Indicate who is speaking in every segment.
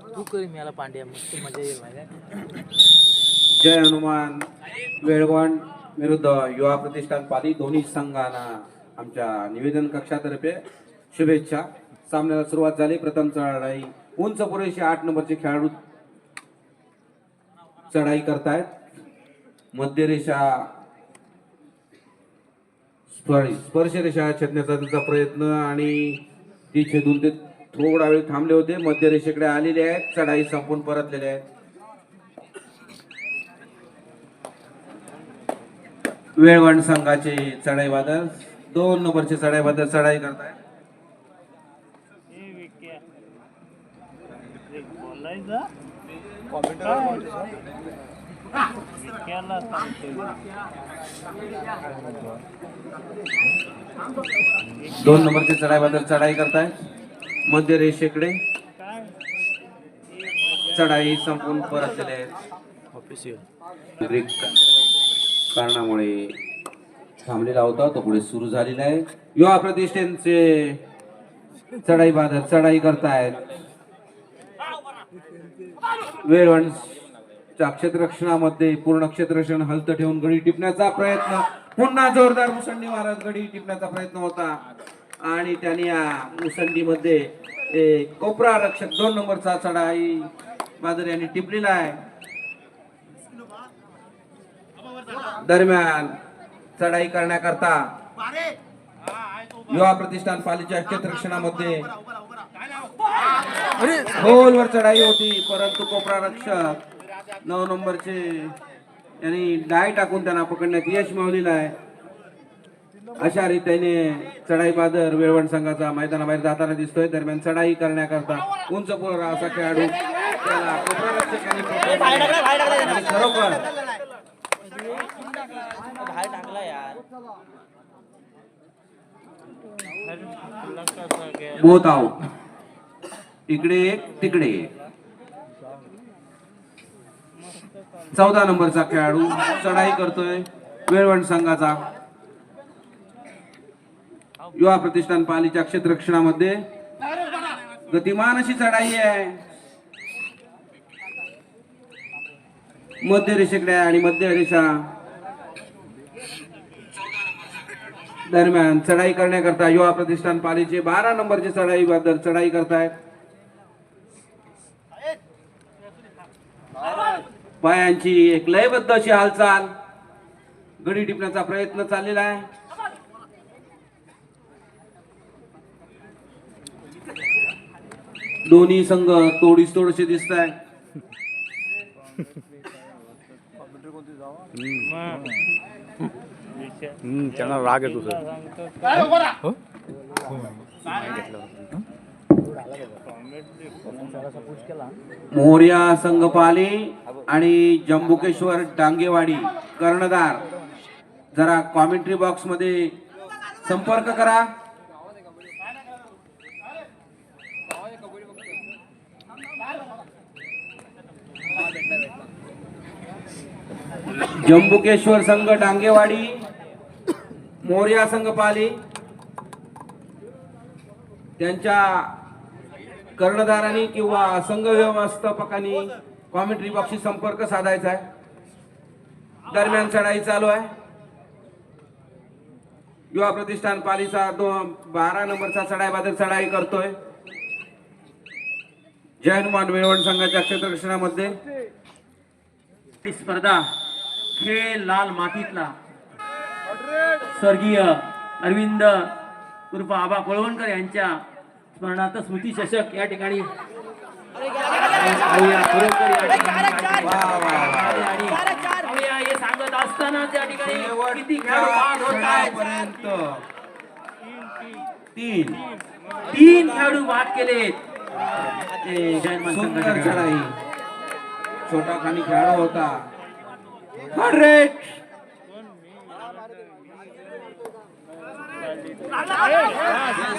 Speaker 1: तू कर मला पांड्या मस्त मजा येईल माझ्या
Speaker 2: जय हनुमान वेळवण विरुद्ध युवा प्रतिष्ठान पाली दोन्ही संघांना आमच्या निवेदन कक्षातर्फे शुभेच्छा. सामन्याला सुरुवात झाली प्रथम चढाई. उंच पुरेशी आठ नंबरचे खेळाडू चढाई करतायत. मध्यरेषा स्पर्श रेषा छेदण्याचा त्यांचा प्रयत्न आणि ती छेदून ते थोडा वेळ थांबले होते. मध्य रेषेकडे आलेले आहेत. चढाई संपून परतलेले आहेत. वेळवण संघाचे चढाई दोन नंबरचे चढाई चढाई करताय दोन नंबरचे चढाई चढाई करताय मध्य रेषेकडे. चढाई संपून परतलेले आहेत कारणामुळे थांबलेला होता तो पुढे सुरू झालेला आहे. युवा प्रतिष्ठानचे चढाई बादल चढाई करतायत. वेळवणच्या क्षेत्ररक्षणामध्ये पूर्ण क्षेत्ररक्षण हलत ठेवून गडी टिपण्याचा प्रयत्न. पुन्हा जोरदार मुसंडी मारत गडी टिपण्याचा प्रयत्न होता. आणि त्याने या मुसंडीमध्ये कोपरा रक्षक दोन नंबरचा चढाई बादल यांनी टिपलेला आहे. दरम्यान चढाई करण्याकरता युवा प्रतिष्ठान पालीच्या क्षेत्ररक्षणामध्ये खोलवर चढाई होती परंतु कोपरा रक्षक नऊ नंबरचे यांनी डाय टाकून त्यांना पकडण्यात यश मिळवलेलं आहे. अशा रीतीने चढाई बादर वेळवण संघाचा मैदानाबाहेर जाताना दिसतोय. दरम्यान चढाई करण्याकरता उंच पोरा असा खेळाडू त्याला खरोखर बोथ आउट इकडे एक तिकडे एक. चौदा नंबरचा खेळाडू चढाई करतोय. वेळवण संघाचा युवा प्रतिष्ठान पालीच्या क्षेत्ररक्षणामध्ये गतिमान अशी चढाई आहे. मध्य रेषेकडे आणि मध्य रेषा दरम्यान चढाई करण्याकरता युवा प्रतिष्ठान पालीचे बारा नंबरचे चढाई बद्दल चढाई करतायत. पायांची एक लयबद्ध अशी हालचाल. गडी टिपण्याचा प्रयत्न चाललेला आहे. दोन्ही संघ तोडीस तोडशे दिसत आहे
Speaker 3: हम्म, त्यांना राग येतो सर.
Speaker 2: मोर्या संघपाली आणि जंबुकेश्वर डांगेवाडी कर्णधार. जरा कॉमेंट्री बॉक्समध्ये संपर्क करा. जंबुकेश्वर संघ डांगेवाडी मोर्या संघ पाली त्यांच्या कर्णधारांनी किंवा संघ व्यवस्थापकांनी कॉमेंट्री बॉक्सशी संपर्क साधायचा आहे. दरम्यान चढाई चालू आहे. युवा प्रतिष्ठान पालीचा दोन बारा नंबरचा चढाई बादल चढाई करतोय. जय हनुमान मेळवण संघाच्या क्षेत्ररक्षणामध्ये. स्पर्धा खेळ लाल मातीतला स्वर्गीय अरविंद उर्फ आबा पळवणकर यांच्या स्मरणार्थ स्मृती चषक या ठिकाणी पाहूया, खरोखर या ठिकाणी आणि पाहूया, हे सांगत असताना त्या ठिकाणी किती खेळाडू बाद होत आहेत. तीन. तीन खेळाडू बाद चढाई छोटा खाली खेळाडू होता. हंड्रेड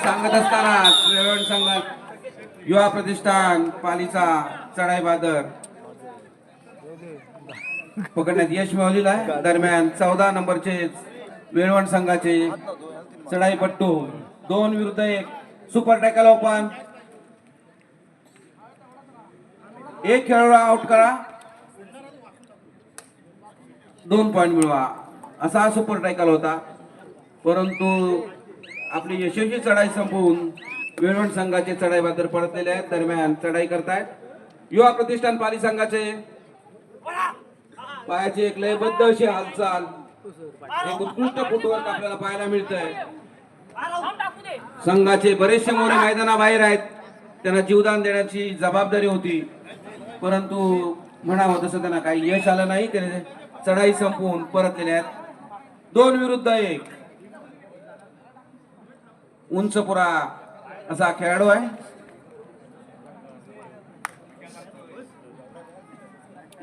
Speaker 2: सांगत असताना वेळवण संघात युवा प्रतिष्ठान पालीचा चढाई बादर पकडण्यात यश मिळवलेला आहे. दरम्यान चौदा नंबरचे वेळवण संघाचे चढाईपट्टू दोन विरुद्ध एक. सुपर टॅकल ओपन एक खेळाडू आउट करा. दोन पॉईंट मिळवा. असा हा सुपर टायकल होता. परंतु आपली यशस्वी चढाई संपवून वेळवण संघाचे चढाई बहादर परतलेले आहेत. दरम्यान चढाई करतायत. युवा प्रतिष्ठान पाली संघाचे पायाची एक लयबद्ध अशी हालचाल. एक उत्कृष्ट फुटवर्क आपल्याला पाहायला मिळतंय. संघाचे बरेचसे मोरे मैदानाबाहेर आहेत. त्यांना जीवदान देण्याची जबाबदारी होती. परंतु म्हणावं तसं त्यांना काही यश आलं नाही. त्याने चढाई संपवून परतलेल्या आहेत दोन विरुद्ध एक. उंचपुरा असा खेळाडू आहे.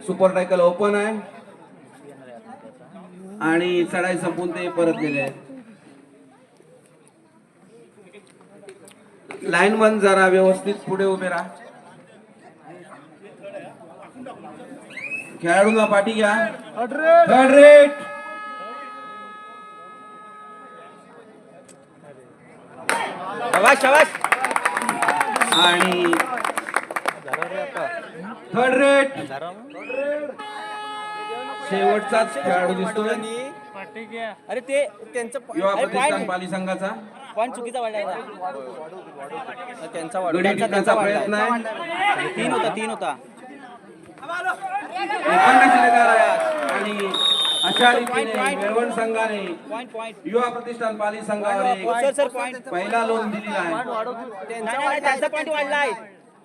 Speaker 2: सुपर टायकल ओपन आहे. आणि चढाई संपून ते परतलेले आहेत लाईन वन जरा व्यवस्थित पुढे उभे राहा. खेळाडूंना पाठी घ्या. थर्ड रेट
Speaker 1: शबाश शबाश
Speaker 2: आणि थर्ड रेट शेवटचाच खेळाडू दिसतोय.
Speaker 1: अरे ते त्यांचं
Speaker 2: युवा प्रतिष्ठान पाली संघाचा.
Speaker 1: पॉईंट चुकीचा वाढलाय. त्यांचा वाढ-
Speaker 2: गडी प्रयत्न. आहे.
Speaker 1: तीन होता तीन होता.
Speaker 2: आणि अशा रीतीने वेळवण संघाने युवा प्रतिष्ठान पाली
Speaker 1: पॉईंट
Speaker 2: पहिला लोन दिलेला आहे.
Speaker 1: त्यांचा पॉईंट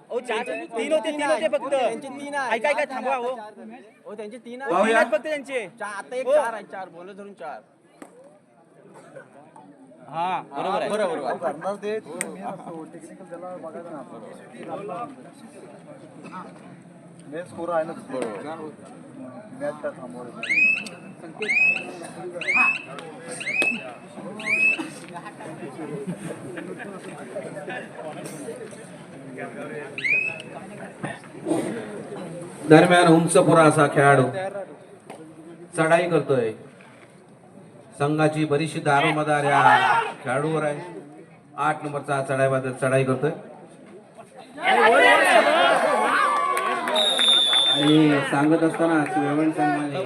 Speaker 1: ओ चार तीन होते तीन होते फक्त. त्यांचे तीन ऐका ऐका थांबवा हो.
Speaker 4: हो त्यांचे तीन
Speaker 1: फक्त त्यांचे.
Speaker 4: चार आता एक
Speaker 1: हो.
Speaker 4: चार आहे चार. बोल धरून चार.
Speaker 1: हा बरोबर आहे.
Speaker 4: बरोबर
Speaker 2: दरम्यान उंचपुरा असा खेळाडू चढाई करतोय. संघाची बरीचशी दारोमदार या खेळाडूवर आहे. आठ नंबरचा चढाई चढाई करतोय. आणि सांगत असताना संघाने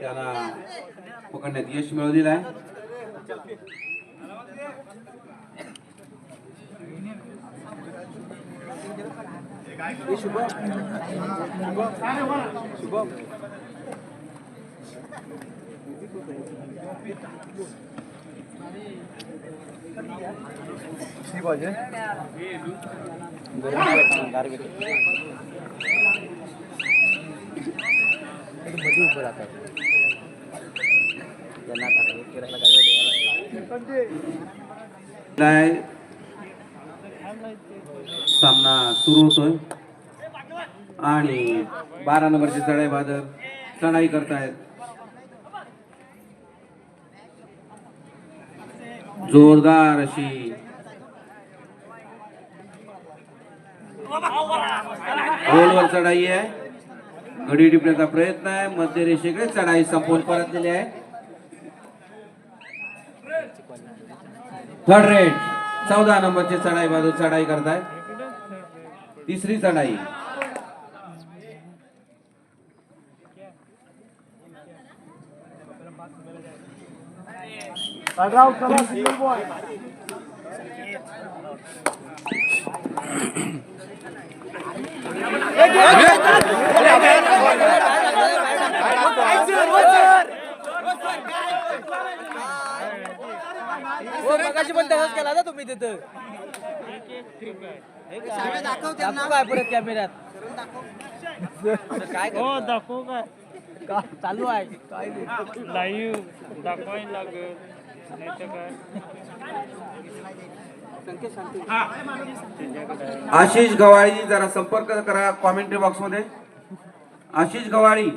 Speaker 2: त्याला पकडण्यात यश मिळवलेलं आहे.
Speaker 1: उभं राहतात त्यांना आता हे फिरायला काय
Speaker 2: काय? सामना सुरू होतोय. आणि बारा नंबरचे चढाई बहादर चढाई करतायत. जोरदार अशी. गोलवर चढाई आहे. घडी टिपण्याचा प्रयत्न आहे. मध्य रेषेकडे चढाई संपवून परतलेली आहे. थर्ड रेट चौदा नंबरची चढाई बाजू चढाई करताय. तिसरी चढाई.
Speaker 1: मगाशी पण तसंच केला ना तुम्ही तिथं दाखव काय परत कॅमेऱ्यात काय
Speaker 5: हो दाखव काय
Speaker 1: चालू आहे काय नाही.
Speaker 5: लाईव्ह दाखवायला लागेल नाही तर काय
Speaker 2: आशिष गवाळी जरा संपर्क करा कॉमेंट्री बॉक्समध्ये आशिष गवाळी.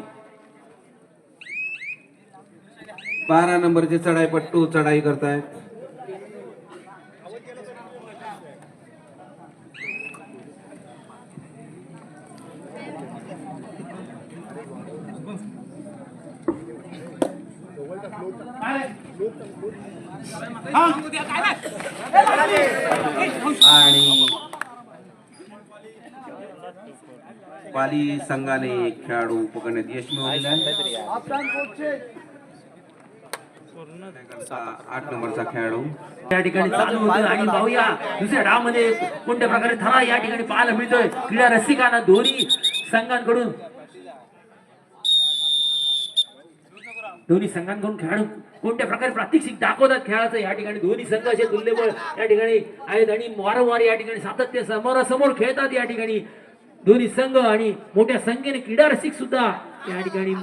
Speaker 2: बारा नंबरचे चढाईपट्टू चढाई करतायत. आणि पाली संघाने एक खेळाडू पकडण्यात यश मिळवलेलं आठ नंबरचा खेळाडू.
Speaker 6: या ठिकाणी चालू होतोय आणि पाहूया. दुसऱ्या डावमध्ये कोणत्या प्रकारे थरा या ठिकाणी पाहायला मिळतोय. क्रीडा रसिकांना दोन्ही संघांकडून. दोन्ही संघांकडून खेळाडू कोणत्या प्रकारे प्रात्यक्षिक दाखवतात खेळाचं? या ठिकाणी दोन्ही संघ असे तुल्यबळ या ठिकाणी आहेत आणि वारंवार या ठिकाणी सातत्य समोरासमोर खेळतात या ठिकाणी. दोन्ही संघ आणि मोठ्या संख्येने क्रीडा रसिक सुद्धा या ठिकाणी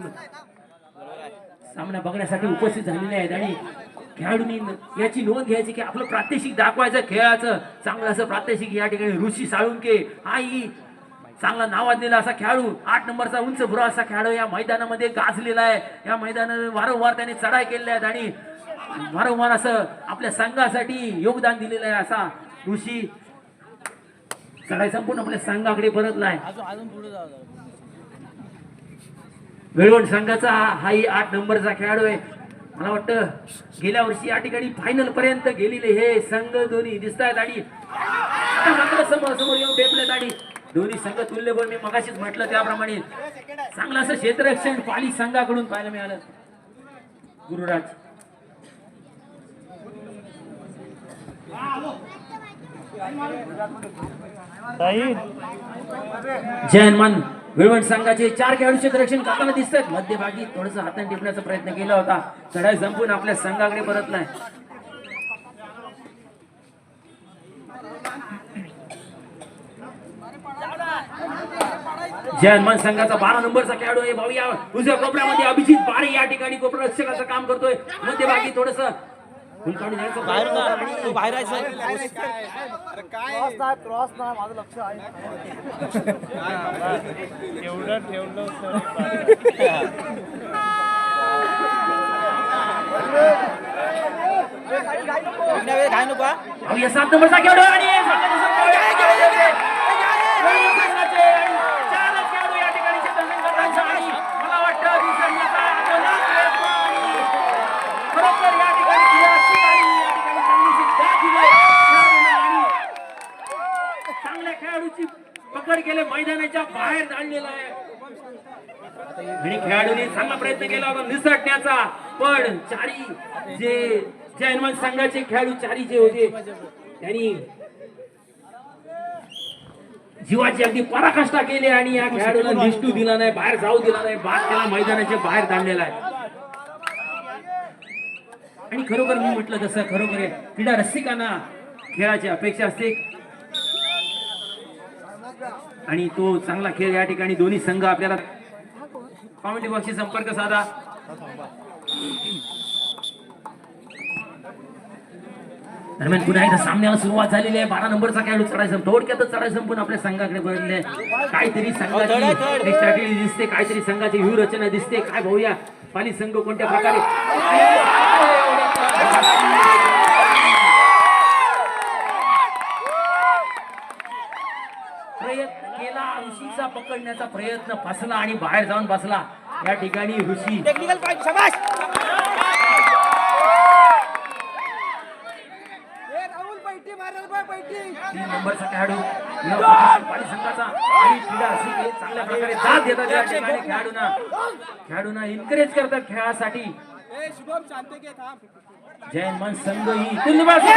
Speaker 6: सामना बघण्यासाठी उपस्थित झालेले आहेत. आणि खेळाडूंनी याची नोंद घ्यायची की आपलं प्रात्यक्षिक दाखवायचं खेळाचं चांगलं असं प्रात्यक्षिक या ठिकाणी ऋषी साळुंके हा ही चांगला नावाजलेला असा खेळाडू आठ नंबरचा उंच भुरा असा खेळाडू या मैदानामध्ये गाजलेला आहे. या मैदानात वारंवार त्याने चढाई केलेल्या आहेत आणि वारंवार असं आपल्या संघासाठी योगदान दिलेलं आहे असा ऋषी चढाई संपूर्ण आपल्या संघाकडे परतलाय वेळवण संघाचा हा- हाही आठ नंबरचा खेळाडू आहे. मला वाटतं गेल्या वर्षी या ठिकाणी फायनल पर्यंत गेलेले हे संघ दोन्ही दिसत आहेत आणि समोर समोर येऊन टेपलेत आणि दोन्ही संघ तुल्यबळ मी मगाशीच म्हटलं त्याप्रमाणे. चांगलं असं क्षेत्ररक्षण पाली संघाकडून पाहायला मिळालं. गुरुराज.
Speaker 5: साहिल
Speaker 6: विळवण संघाचे चार खेळाडू क्षेत्ररक्षण करताना दिसतात. मध्यभागी थोडस हाताने टिपण्याचा प्रयत्न केला होता. चढाई संपून आपल्या संघाकडे परत नाही हनुमान संघाचा बारा नंबरचा खेळाडू आहे. भाऊ या उजव्या कोपऱ्यामध्ये अभिजित बारे या ठिकाणी कोपरा रक्षकाचं काम करतोय. मध्यभागी थोडस
Speaker 1: बाहेर ना
Speaker 6: आणि
Speaker 1: बाहेर आहे सर
Speaker 4: क्रॉस नाही क्रॉस नाही माझं लक्ष आहे.
Speaker 5: एवढं ठेवलं तर
Speaker 1: घाय नको.
Speaker 6: आणि संघाचे संघ- संघाचे आणि चारच खेळाडू या ठिकाणी क्षेत्ररक्षण करताना आणि मला वाटतं दिसण्याचा आपला प्रयत्न आणि खरोखर या ठिकाणी क्रीडारसिक आणि या ठिकाणी चांगलीशी दाद दिली खेळाडूंना आणि चांगल्या खेळाडूची पकड केले मैदानाच्या बाहेर धाडलेला आहे. आणि खेळाडूंनी चांगला प्रयत्न केला होता निसटण्याचा. पण चारी जे जे संघाचे खेळाडू चारी जे होते त्यांनी जीवाची अगदी पराकाष्ठा केली आणि या खेळाडूला निष्ठू दिला नाही बाहेर जाऊ दिला नाही बाद त्याला मैदानाच्या बाहेर धाडलेला आहे. आणि खरोखर मी म्हटलं तसं खरोखर क्रीडा रसिकांना खेळाची अपेक्षा असते. आणि तो चांगला खेळ या ठिकाणी. दोन्ही संघ आपल्याला कॉमेंटी बॉक्सशी संपर्क साधा. दरम्यान पुन्हा एकदा सामन्याला सुरुवात झालेली आहे. बारा नंबरचा खेळाडू चढाई संप थोडक्यातच चढाई संपून आपल्या संघाकडे बदलले काहीतरी संघाची स्ट्रॅटेजी दिसते काहीतरी संघाची व्यूहरचना दिसते. काय भाऊया पाली संघ कोणत्या प्रकारे प्रयत्न केला ऋषीचा पकडण्याचा प्रयत्न फसला आणि बाहेर जाऊन बसला. या ठिकाणी ऋषी.
Speaker 1: टेक्निकल
Speaker 6: तीन नंबरचा खेळाडू. या प्रकाशन पाली संघाचा. आणि क्रीडा रसिक चांगल्या प्रकारे दाद देतात या ठिकाणी खेळाडूंना. करतात खेळासाठी. जय मन संघ ही तुल्यबळ जय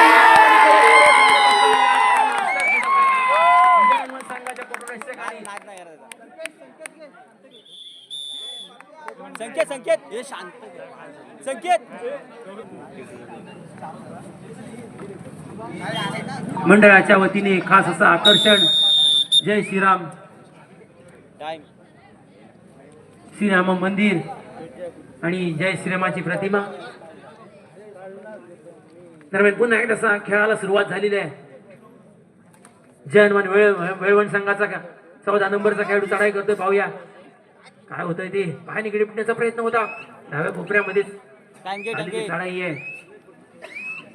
Speaker 6: हनुमान संघाच्या कोपररक्षकांनी
Speaker 1: संकेत संकेत. हे शांत. संकेत.
Speaker 6: मंडळाच्या वतीने खास असं आकर्षण. जय श्रीराम. श्रीराम मंदिर आणि जय श्रीरामाची प्रतिमा. दरम्यान पुन्हा एकदा सा- खेळाला सुरुवात झालेली आहे. जय हनुमान वेळ वेळवण संघाचा का? चौदा नंबरचा खेळाडू चढाई करतोय पाहूया. काय होतंय ते? पाहणी गिडपण्याचा प्रयत्न होता. डाव्या कोपऱ्यामध्येच
Speaker 1: अंकित
Speaker 6: चढाई आहे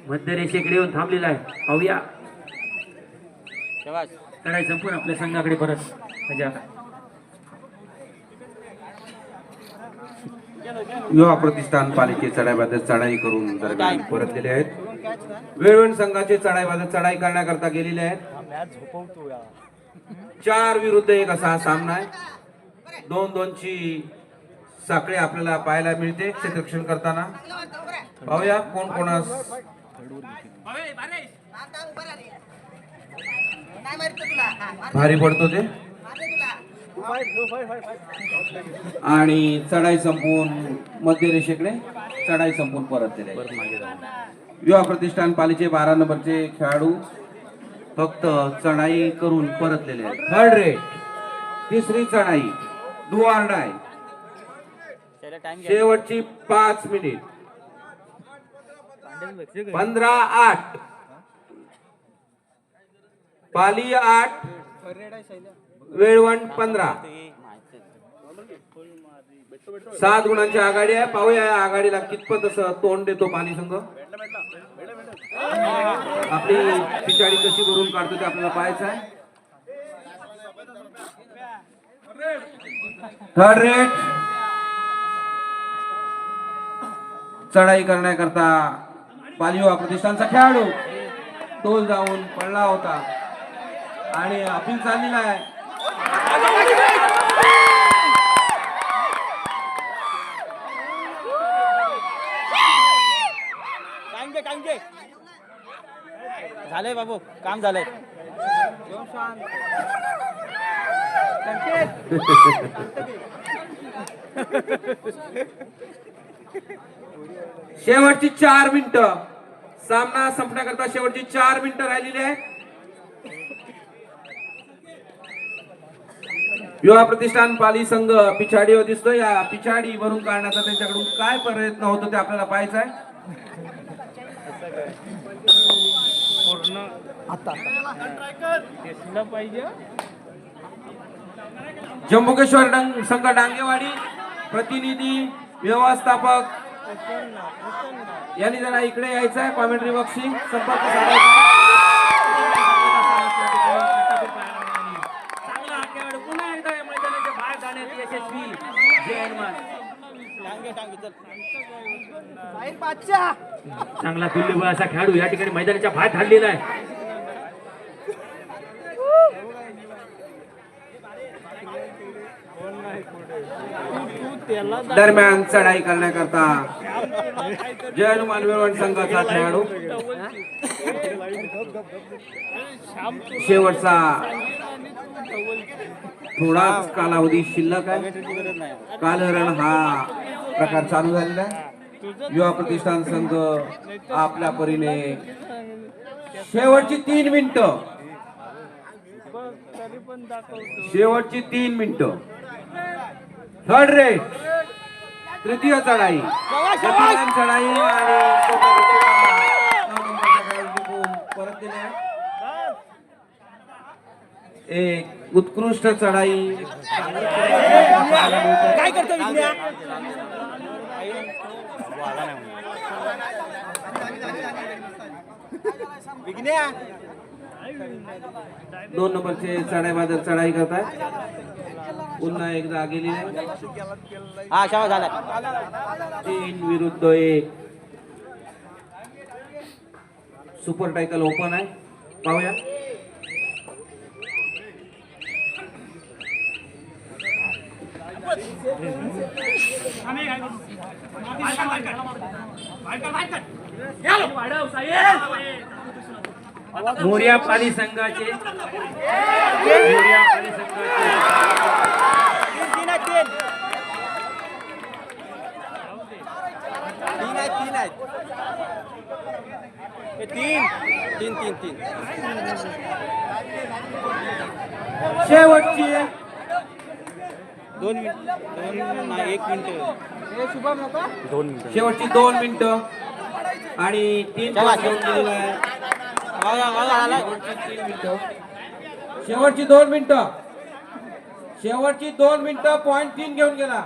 Speaker 6: मध्य रेषेकडे येऊन थांबलेला आहे. पाहूया. चढाई संपून आपल्या संघाकडे परत. म्हणजे
Speaker 2: युवा प्रतिष्ठान पालिके चढाईबाबत चढाई करून दरम्यान परतलेले आहेत. वेळवण संघाचे चढाईबाबत चढाई करण्याकरता गेलेले आहेत. चार विरुद्ध एक असा सामना आहे. दोन दोनची साखळी आपल्याला पाहायला मिळते क्षेत्ररक्षण करताना. पाहूया कोण कोणास भारी पडतो ते. आणि चढाई संपून मध्य रेषेकडे चढाई संपून परत दिले युवा प्रतिष्ठान पालीचे बारा नंबरचे खेळाडू फक्त चढाई करून परतलेले थर्ड रेट तिसरी चढाई. डू ऑर डाय शेवटची पाच मिनिट. पंधरा आठ. पाली आठ. वेळवण पंधरा. सात गुणांची आघाडी आहे. पाहूया या आघाडीला कितपत असं तोंड देतो पाणी संघ. आपली पिछाडी कशी भरून काढतो ते आपल्याला पाहायचं आहे. थर्ड रेट चढाई करण्याकरता पालिवा प्रतिष्ठानचा खेळाडू. तोल जाऊन पडला होता. आणि अपील चाललेला आहे.
Speaker 1: झालंय बाबू काम झालंय.
Speaker 2: शेवटची चार मिनिटं सामना संपण्याकरता शेवटची चार मिनिटं राहिलेली आहे युवा प्रतिष्ठान पाली संघ पिछाडीवर दिसतोय या पिछाडी भरून काढण्याचा त्यांच्याकडून काय प्रयत्न होतो ते आपल्याला पाहायचं आहे
Speaker 5: पूर्ण पाहिजे
Speaker 2: जम्बुकेश्वर डंग संघ डांगेवाडी प्रतिनिधी व्यवस्थापक. यांनी जरा इकडे यायचं आहे कॉमेंट्री बॉक्सशी संपर्क साधायचा.
Speaker 6: चांगला तुल्यबळ असा खेळाडू या ठिकाणी मैदानाच्या बाहेर धाडलेला आहे.
Speaker 2: दरम्यान चढाई करण्याकरता जय हनुमान संघाचा खेळाडू. शेवटचा थोडाच कालावधी शिल्लक आहे. कालहरण हा प्रकार चालू झालेला आहे. युवा प्रतिष्ठान संघ आपल्या परीने शेवटची तीन मिनिट. शेवटची तीन मिनिटं. थर्ड रेट तृतीय चढाई. चढाई आणि. एक उत्कृष्ट चढाई.
Speaker 1: काय करतो विज्ञा विज्ञा
Speaker 2: दोन नंबरचे चढाई बादल चढाई करताय पुन्हा एकदा.
Speaker 1: हा झाला.
Speaker 2: तीन विरुद्ध एक. सुपर टायकल ओपन आहे. पाहूया.
Speaker 6: वाढव साहेब. मोर्या पाली संघाचे मोर्या पाली संघाचे
Speaker 1: तीन तीन तीन तीन आहेत तीन. आहेत तीन तीन तीन तीन
Speaker 2: शेवटची.
Speaker 1: दोन मिनिट. दोन नाही एक मिनिट.
Speaker 2: शेवटची दोन मिनिटं. आणि तीन शेवटची दोन मिनिटं. शेवटची दोन मिनिटं पॉईंट तीन घेऊन गेला.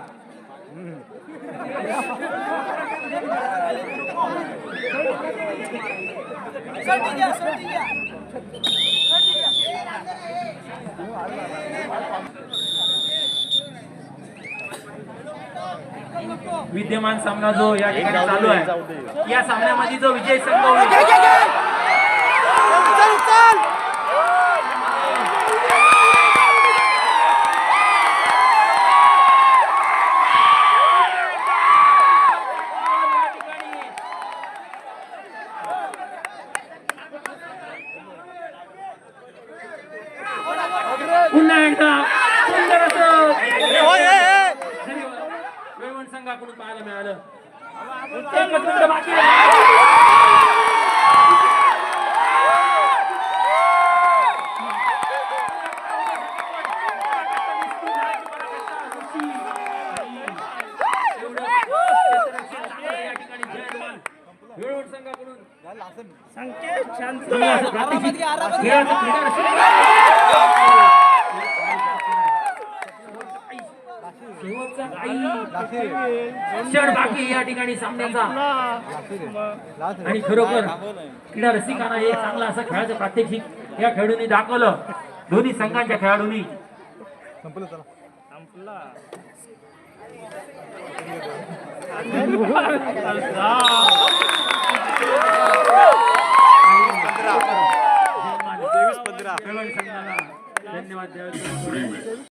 Speaker 6: विद्यमान सामना जो या ठिकाणी चालू आहे. या सामन्यामध्ये जो विजय संघ ¡Dale, संघाकडून
Speaker 5: संकेत शांत.
Speaker 6: क्षण बाकी या ठिकाणी सामन्याचा. आणि खरोखर क्रीडा रसिकांना एक चांगला असं खेळाचं प्रात्यक्षिक. या खेळाडूंनी दाखवलं. दोन्ही संघांच्या खेळाडूंनी. धन्यवाद